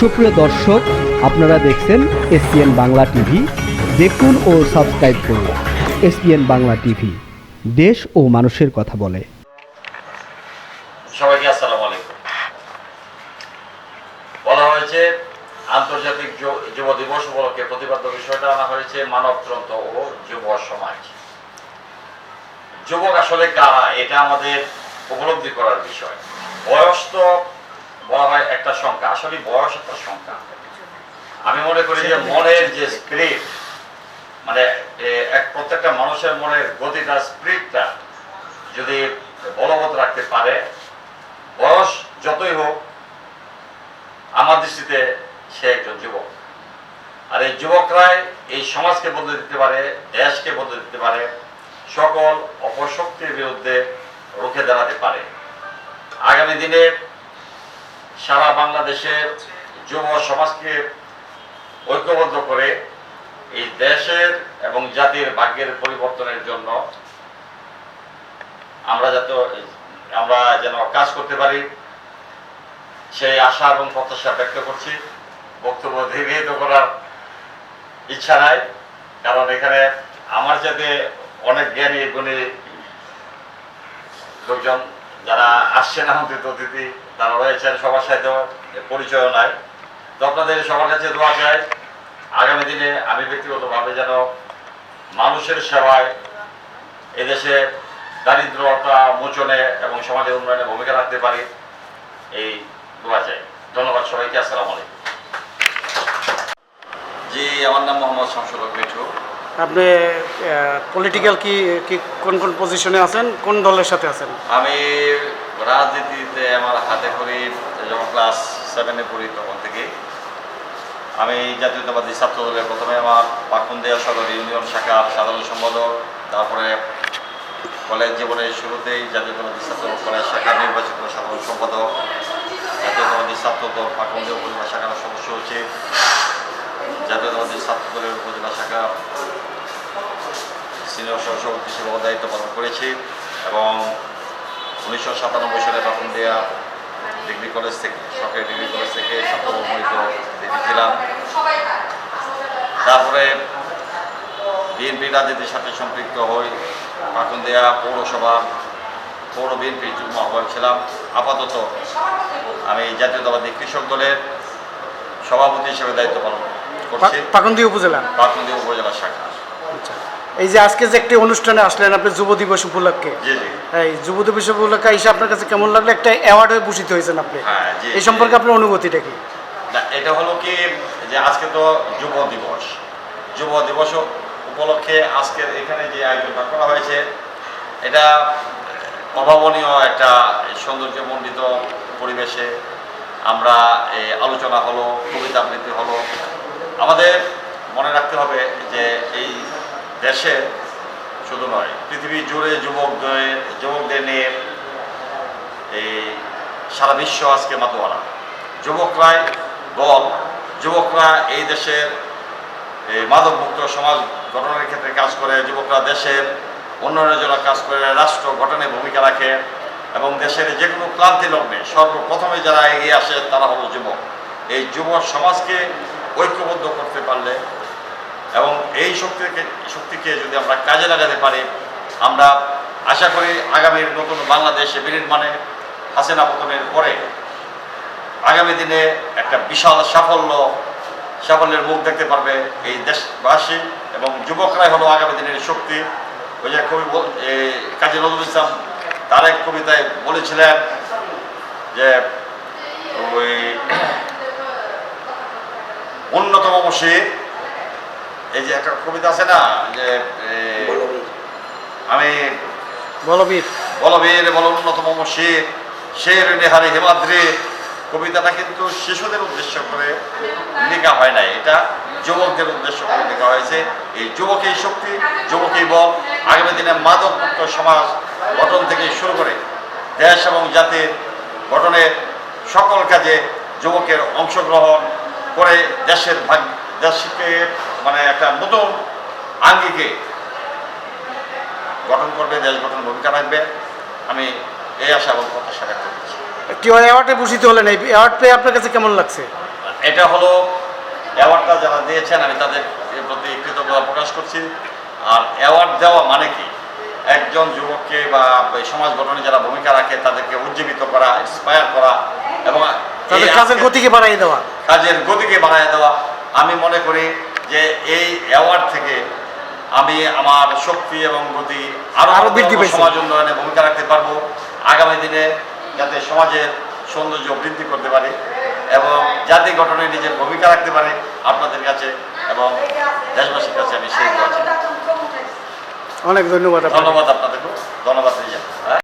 সুপ্রিয় দর্শক, আপনারা দেখছেন এসপিএন বাংলা টিভি। দেখুন ও সাবস্ক্রাইব করুন এসপিএন বাংলা টিভি। দেশ ও মানুষের কথা বলে। সবাইকে আসসালামু আলাইকুম। বলা হয়েছে, আন্তর্জাতিক যুব দিবস উপলক্ষে প্রতিপাদ্য বিষয়টা আনা হয়েছে, মানবতন্ত্র ও যুব সমাজ। যুবক আসলে কারা? এটা আমাদের উপলব্ধি করার বিষয়। বয়স তো বলা হয় একটা সংখ্যা। আসলে বয়স একটা সংখ্যা। আমি মনে করি যে মনের যে স্পিরিট মানে এক প্রত্যেকটা মানুষের মনের গতিটা স্পিরিটটা যদি বলবৎ রাখতে পারে, বয়স যতই হোক, আমার দৃষ্টিতে সে একজন যুবক। আর এই যুবকরাই এই সমাজকে বদলে দিতে পারে, দেশকে বদলে দিতে পারে, সকল অপশক্তির বিরুদ্ধে রুখে দাঁড়াতে পারে। আগামী দিনে সারা বাংলাদেশের যুব সমাজকে ঐক্যবদ্ধ করে এই দেশের এবং জাতির ভাগ্যের পরিবর্তনের জন্য আমরা যাতে আমরা যেন কাজ করতে পারি, সেই আশা এবং প্রত্যাশা ব্যক্ত করছি। বক্তব্য দীর্ঘায়িত করার ইচ্ছা নাই, কারণ এখানে আমার যাতে অনেক জ্ঞানী, গুণী লোকজন যারা আসছেন আমন্ত্রিত অতিথি, তারা রয়েছেন, সবার সাথে পরিচয় নাই। তো আপনাদের সবার কাছে দোয়া চাই, আগামী দিনে আমি ব্যক্তিগতভাবে যেন মানুষের সেবায় এদেশে দারিদ্রতা মোচনে এবং সমাজের উন্নয়নে ভূমিকা রাখতে পারি, এই দোয়া চাই। ধন্যবাদ সবাইকে, আসসালামু আলাইকুম। জি, আমার নাম মোহাম্মদ শামসুল মিঠু। আপনি পলিটিক্যাল কি কি, কোন কোন পজিশনে আছেন? কোন দলের সাথে আছেন? আমি রাজনীতিতে আমার হাতে করি যখন ক্লাস সেভেনে পড়ি তখন থেকে। আমি জাতীয়তাবাদী ছাত্র দলের প্রথমে আমার পাকুন্দিয়া সদর ইউনিয়ন শাখার সাধারণ সম্পাদক, তারপরে কলেজ জীবনের শুরুতেই জাতীয়তাবাদী ছাত্র কলেজ শাখার নির্বাচিত সাধারণ সম্পাদক, জাতীয়তাবাদী ছাত্র দল পাকুন্দিয়া উপজেলা শাখার সদস্য সচিব জাতীয়তাবাদী ছাত্র দলের উপজেলা শাখা সিনিয়র সহসভাপতি হিসেবে দায়িত্ব পালন করেছি এবং উনিশশো সাতানব্বই সালে তখন দেয়া ডিগ্রি কলেজ থেকে সরকারি ডিগ্রি কলেজ থেকে মনোনীত দেখেছিলাম তারপরে বিএনপি রাজনীতির সাথে সম্পৃক্ত হই। তখন দেয়া পৌরসভা পৌর বিএনপি যুগ্ম আহ্বায়ক ছিলাম। আপাতত আমি জাতীয়তাবাদী কৃষক দলের সভাপতি হিসেবে দায়িত্ব পালন করছি। পাকন্দি উপজেলা? পাকুন্দি উপজেলা শাখা। আচ্ছা। এই যে আজকে যে একটি অনুষ্ঠানে আসলেন আপনি যুব দিবস উপলক্ষে। এই যুব দিবস উপলক্ষে এসে আপনার কাছে কেমন লাগল? একটা অ্যাওয়ার্ড হয়ে ভূষিত হয়েছেন আপনি। হ্যাঁ, এই সম্পর্কে আপনার অনুভূতিটা কি? না এটা হলো কি যে আজকে তো যুব দিবস। যুব দিবস উপলক্ষে আজকের এখানে যে আয়োজনটা করা হয়েছে এটা অভাবনীয় একটা সৌন্দর্যমণ্ডিত পরিবেশে আমরা এই আলোচনা হলো কবিতা আবৃত্তি হলো। আমাদের মনে রাখতে হবে যে এই দেশে শুধু নয়, পৃথিবী জুড়ে যুবকদের যুবকদের নিয়ে এই সারা বিশ্ব আজকে মাতোয়ারা। যুবকরাই বল, যুবকরা এই দেশের মাদকমুক্ত সমাজ গঠনের ক্ষেত্রে কাজ করে, যুবকরা দেশের উন্নয়নের জন্য কাজ করে, রাষ্ট্র গঠনে ভূমিকা রাখে এবং দেশের যে কোনো ক্লান্তি লগ্নে সর্বপ্রথমে যারা এগিয়ে আসে তারা হলো যুবক। এই যুব সমাজকে ঐক্যবদ্ধ করতে পারলে এবং এই শক্তিকে শক্তিকে যদি আমরা কাজে লাগাতে পারি, আমরা আশা করি আগামীর নতুন বাংলাদেশে বিনির্মাণে হাসিনা পতনের পরে আগামী দিনে একটা বিশাল সাফল্য, সাফল্যের মুখ দেখতে পারবে এই দেশবাসী এবং যুবকরাই হলো আগামী দিনের শক্তি। ওই যে কবি কাজী নজরুল ইসলাম তার এক কবিতায় বলেছিলেন যে, ওই অন্যতম মসির এই যে একটা কবিতা আছে না যে আমি বলবীর। বলবীর বল অন্যতম মসির শের নেহারি হেমাদ্রি। কবিতাটা কিন্তু শিশুদের উদ্দেশ্য করে লেখা হয় নাই এটা যুবকদের উদ্দেশ্য করে লেখা হয়েছে। এই যুবকেই শক্তি যুবকেই বল আগামী দিনে মাদক মুক্ত সমাজ গঠন থেকে শুরু করে দেশ এবং জাতির গঠনের সকল কাজে যুবকের অংশগ্রহণ করে দেশের ভাগ দেশকে মানে একটা নতুন আঙ্গিকে গঠন করবে দেশ গঠন ভূমিকা রাখবে। আমি এই আশা এবং প্রত্যাশা ব্যক্ত করছি। অ্যাওয়ার্ডে ভূষিত হলেন এই অ্যাওয়ার্ড পেয়ে আপনার কাছে কেমন লাগছে? এটা হলো অ্যাওয়ার্ডটা যারা দিয়েছেন আমি তাদের প্রতি কৃতজ্ঞতা প্রকাশ করছি। আর অ্যাওয়ার্ড দেওয়া মানে কি? একজন যুবককে বা সমাজ গঠনে যারা ভূমিকা রাখে তাদেরকে উজ্জীবিত করা ইন্সপায়ার করা এবং তাদের কাজের গতিকে বাড়াই দেওয়া। কাজের গতিকে বাড়ায় দেওয়া। আমি মনে করি যে এই অ্যাওয়ার্ড থেকে আমি আমার শক্তি এবং গতি আরও আরও বৃদ্ধি। সমাজ উন্নয়নে ভূমিকা রাখতে পারব। আগামী দিনে যাতে সমাজের সৌন্দর্য বৃদ্ধি করতে পারে এবং জাতি গঠনে নিজের ভূমিকা রাখতে পারে আপনাদের কাছে এবং দেশবাসীর কাছে আমি সেই অনেক ধন্যবাদ ধন্যবাদ আপনাদেরকে ধন্যবাদ।